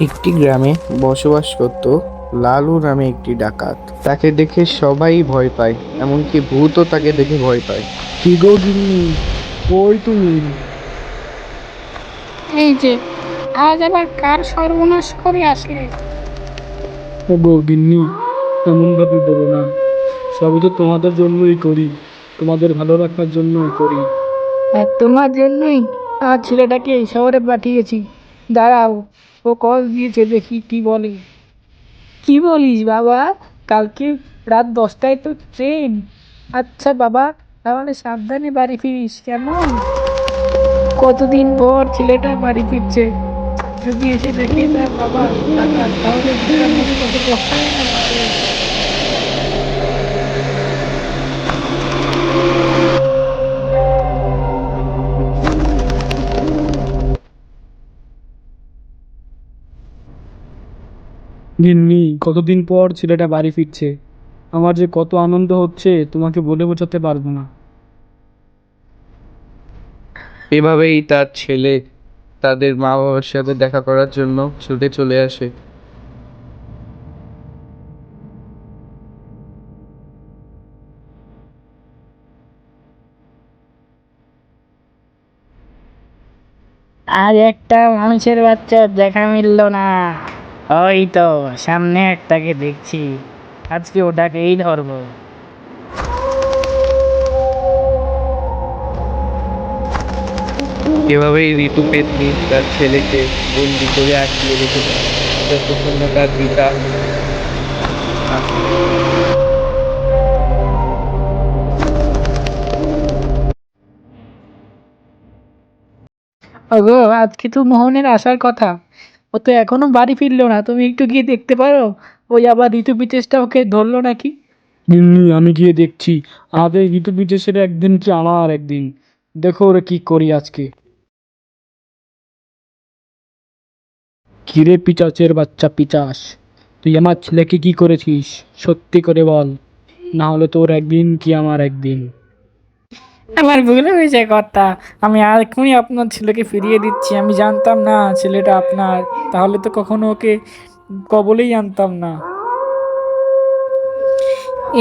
একটি গ্রামে বসবাস করত লালু নামে একটি ডাকাত। তাকে দেখে সবাই ভয় পায় এমনকি ভূতও তাকে দেখে ভয় পায়। কি গো গিন্নি? কই তুমি? এই যে আজ আবার কার সর্বনাশ করে আসলে? ও গো গিন্নি এমনভাবে বলো না। সবই তো তোমাদের জন্যই করি তোমাদের ভালো রাখার জন্যই করি। আর তোমার জন্যই আর ছেলেটাকে এই শহরে পাঠিয়েছি। দাঁড়াও। ও কল দিয়েছে দেখি কী বলে। কী বলিস বাবা? কালকে রাত দশটায় তো ট্রেন। আচ্ছা বাবা, তাহলে সাবধানে বাড়ি ফিরিস, কেমন? কতদিন পর ছেলেটা বাড়ি ফিরছে? যদি এসে দেখি না বাবা তাহলে গিন্নি কতদিন পর ছেলেটা বাড়ি ফিরছে? আমার যে কত আনন্দ হচ্ছে তোমাকে বলে বোঝাতে পারব না। এভাবেই তার ছেলে তাদের মা বাবার সাথে দেখা করার জন্য ছুটে চলে আসে। আজ একটা মানুষের বাচ্চার দেখা মিলল না। ওই তো সামনে একটাকে দেখছি। আজকে ওটাকেই ধরবো। এভাবেই ঋতু পেতনি তার ছেলেকে বন্দি করে আটকিয়ে রেখেছে যতক্ষণ না তার পিতা ওগো আজকে তো মোহনের আসার কথা। ও তো এখনও বাড়ি ফিরলো না, তুমি একটু গিয়ে দেখতে পারো? ওই আবার ঋতু বিচেষ্টা ওকে ধরলো নাকি? আমি গিয়ে দেখছি। আমাদের ঋতু বিদেশের একদিন কি আমার একদিন? দেখো ওরা কি করি আজকে। কিরে পিচাচের বাচ্চা পিচাস, তুই আমার ছেলেকে কি করেছিস? সত্যি করে বল, না হলে তোর একদিন কি আমার একদিন? আমার ভুল হয়েছে কথা। আমি আর এখনই আপনার ছেলেকে ফিরিয়ে দিচ্ছি, আমি জানতাম না ছেলেটা আপনার। তাহলে তো কখনো ওকে কবলেই আনতাম না।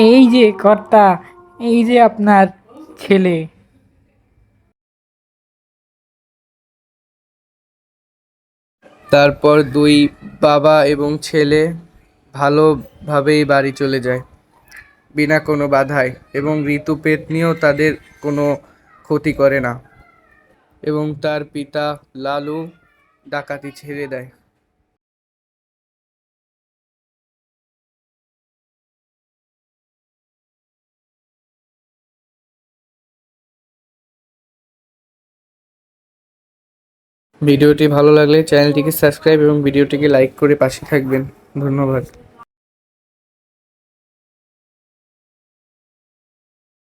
এই যে কর্তা, এই যে আপনার ছেলে। তারপর দুই বাবা এবং ছেলে ভালোভাবেই বাড়ি চলে যায়। বিনা কোনো বাধায় এবং ঋতু পেতনিও তাদের কোনো ক্ষতি করে না। এবং তার পিতা লালু ডাকাতি ছেড়ে দেয়। ভিডিওটি ভালো লাগলে চ্যানেলটিকে সাবস্ক্রাইব এবং ভিডিওটিকে লাইক করে পাশে থাকবেন। ধন্যবাদ।